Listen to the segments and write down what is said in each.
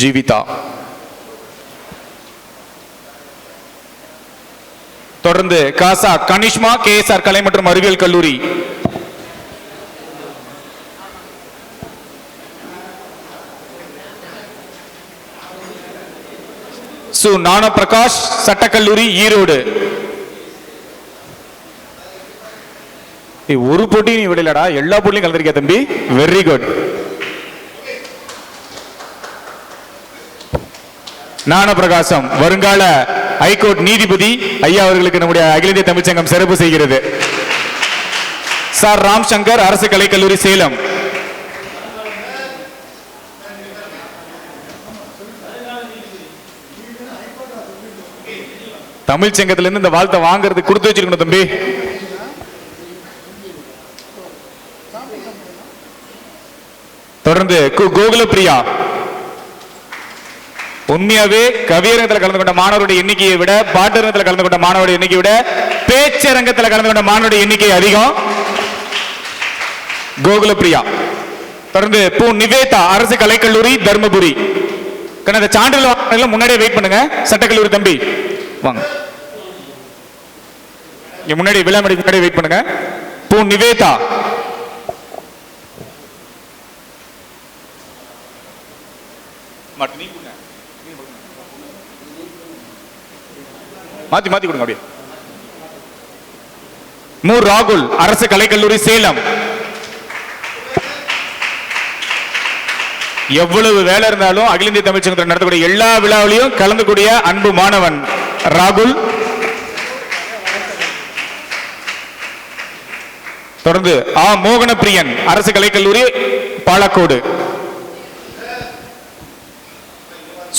ஜீவிதா. தொடர்ந்து காசா கனிஷ்மா கேஎஸ்ஆர் கலை மற்றும் அறிவியல் கல்லூரி. சு நான பிரகாஷ் சட்டக்கல்லூரி ஈரோடு. ஒரு போட்டி நீ விடலடா எல்லா போட்டியும் கலந்துருக்கியா தம்பி? வெரி குட் ஞானபிரகாசம் வருங்கால ஹைகோர்ட் நீதிபதி ஐயா அவர்களுக்கு நம்முடைய அகில இந்திய தமிழ்ச்சங்கம் சிறப்பு செய்கிறது. சார் ராம் சங்கர் அரசு கலைக்கல்லூரி சேலம். தமிழ்ச்சங்கத்திலிருந்து இருந்து இந்த வாழ்த்தை வாங்குறது கொடுத்து வச்சிருக்கணும் தம்பி. தொடர்ந்து கு- கோகுலப்பிரியா. உண்மையாவே கவியரங்கத்தில் கலந்து கொண்ட மாணவருடைய எண்ணிக்கையை விட பாட்டரங்கத்தில் கலந்து கொண்ட மாணவருடைய எண்ணிக்கையை விட பேச்சரங்கத்தில் கலந்து கொண்ட மாணவருடைய எண்ணிக்கை அதிகம். கோகுலப்பிரியா. தொடர்ந்து பூ நிவேதா அரசு கலைக்கல்லூரி தர்மபுரி. கண்ணா, சான்றிதழ் முன்னாடியே வெயிட் பண்ணுங்க. சட்டக்கல்லூரி தம்பி. வாங்க. இங்க முன்னாடி விழாமடி முன்னாடி வெயிட் பண்ணுங்க. பூ நிவேதா. மாட்டு மாத்தி மாத்தி கொடுங்க அப்படியே. மு ராகுல் அரசு கலைக்கல்லூரி சேலம். எவ்வளவு வேலை இருந்தாலும் அகில இந்திய தமிழ் சங்கத்தில் நடத்தக்கூடிய எல்லா விழாவிலையும் கலந்துக்கூடிய அன்பு மாணவன் ராகுல். தொடர்ந்து ஆ மோகனப்பிரியன் அரசு கலைக்கல்லூரி பாலக்கோடு.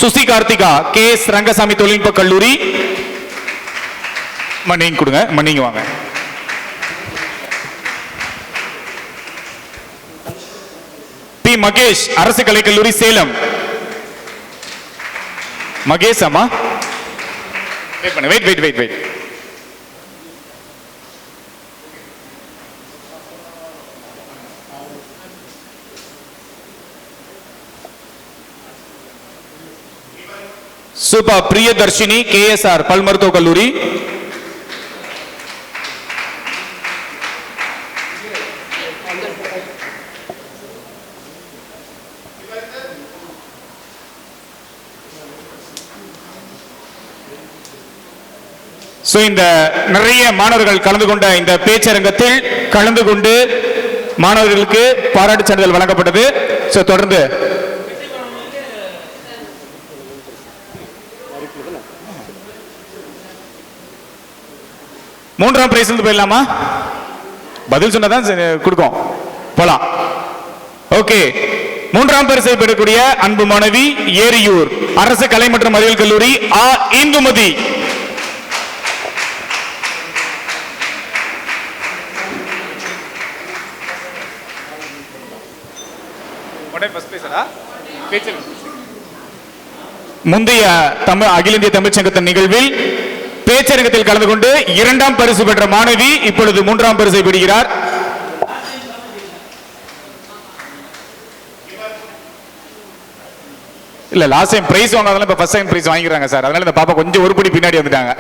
சுசி கார்த்திகா கே எஸ் ரங்கசாமி தொழில்நுட்ப கல்லூரி. மன்னிங்க கொடுங்க. மன்னிங்க வாங்க. பி. மகேஷ் அரசு கலைக்கல்லூரி சேலம். மகேஷ் அம்மா. வெயிட் பண்ண. Wait wait wait wait super Priyadarshini KSR பல் மருத்துவக் கல்லூரி. சோ இந்த நிறைய மாணவர்கள் கலந்து கொண்ட இந்த பேச்சரங்கத்தில் கலந்து கொண்டு மாணவர்களுக்கு பாராட்டு சான்றிதழ் வழங்கப்பட்டது. சோ தொடர்ந்து மூன்றாம் பிரைஸ் வந்து போயிடலாமா? பதில் சொன்னதான் கொடுக்கும். போலாம். ஓகே மூன்றாம் பரிசை பெறக்கூடிய அன்பு மாணவி ஏரியூர் அரசு கலை மற்றும் அறிவியல் கல்லூரி ஆ இந்துமதி. முந்தைய தமிழ் அகில இந்திய தமிழ்ச் சங்கத்தின் நிகழ்வில் பேச்சரங்கத்தில் கலந்து கொண்டு இரண்டாம் பரிசு பெற்ற மாணவி இப்பொழுது மூன்றாம் பரிசை பெறுகிறார். இல்ல லாஸ்ட் டைம் பிரைஸ் வாங்காதெல்லாம் இப்ப ஃபர்ஸ்ட் டைம் பிரைஸ் வாங்கிக்கிறாங்க சார் அதனால இந்த பாப்பா கொஞ்சம் ஒரு படி பின்னாடி வந்துட்டாங்க.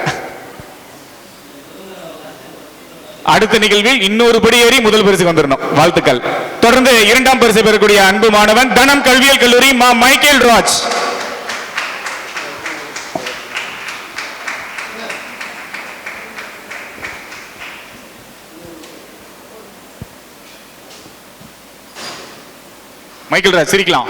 அடுத்த நிகழ்வில் இன்னொரு படி ஏறி முதல் பரிசுக்கு வந்துடணும் வாழ்த்துக்கள். தொடர்ந்து இரண்டாம் பரிசு பெறக்கூடிய அன்பு மாணவன் தனம் கல்வியல் கல்லூரி மா மைக்கேல் ராஜ். மைக்கேல் ராஜ் சிரிக்கலாம்.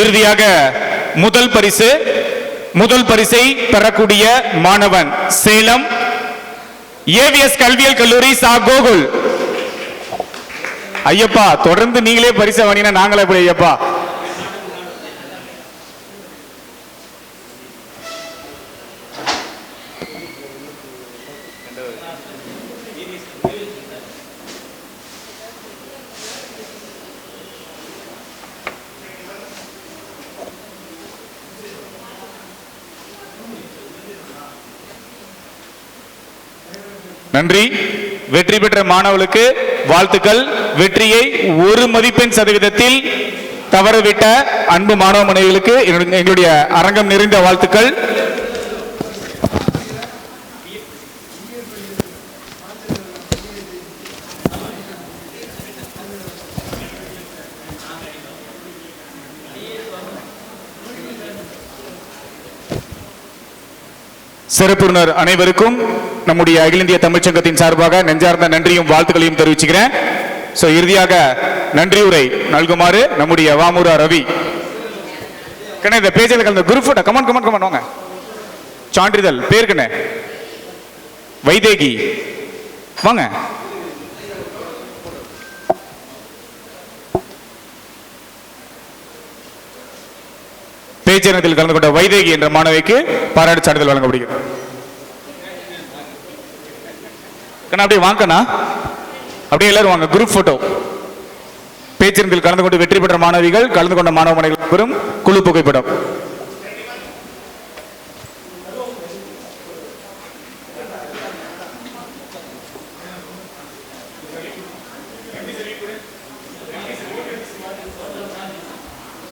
இறுதியாக முதல் பரிசு முதல் பரிசை பெறக்கூடிய மாணவன் சேலம் ஏவிஎஸ் கல்வியல் கல்லூரி சா கோகுல். ஐயப்பா தொடர்ந்து நீங்களே பரிசை வாங்கினா நாங்களே எப்படி ஐயப்பா? நன்றி. வெற்றி பெற்ற மாணவர்களுக்கு வாழ்த்துக்கள். வெற்றியை ஒரு மதிப்பெண் சதவீதத்தில் தவறவிட்ட அன்பு மாணவ மனைவிகளுக்கு என்னுடைய- எங்களுடைய அரங்கம் நிறைந்த வாழ்த்துக்கள். சிறப்புறுனர் அனைவருக்கும் நம்முடைய அகில இந்திய தமிழ்ச்சங்கத்தின் சார்பாக நெஞ்சார்ந்த நன்றியும் வாழ்த்துக்களையும் தெரிவிச்சுக்கிறேன். சோ இறுதியாக நன்றியுரை நல்குமாறு நம்முடைய வாமுரா ரவி. கண்ணே இந்த பேஜில் கலந்த group photo come on come on come on வாங்க. சான்றிதழ் பேர் கண்ணே. வைதேகி. வாங்க. பேச்சனத்தில் கலந்து கொண்ட வைதேகி என்ற மாணவிக்கு பாராட்டு சான்றிதழ் வழங்கப்படுகிறது. கண்ணா அப்படியே வாங்கண்ணா அப்படியே எல்லாரும் வாங்க. குரூப் போட்டோ பேச்சினத்தில் கலந்து கொண்டு வெற்றி பெற்ற மாணவிகள் கலந்து கொண்ட மாணவ மாணவிகள் பெறும் குழு புகைப்படம்.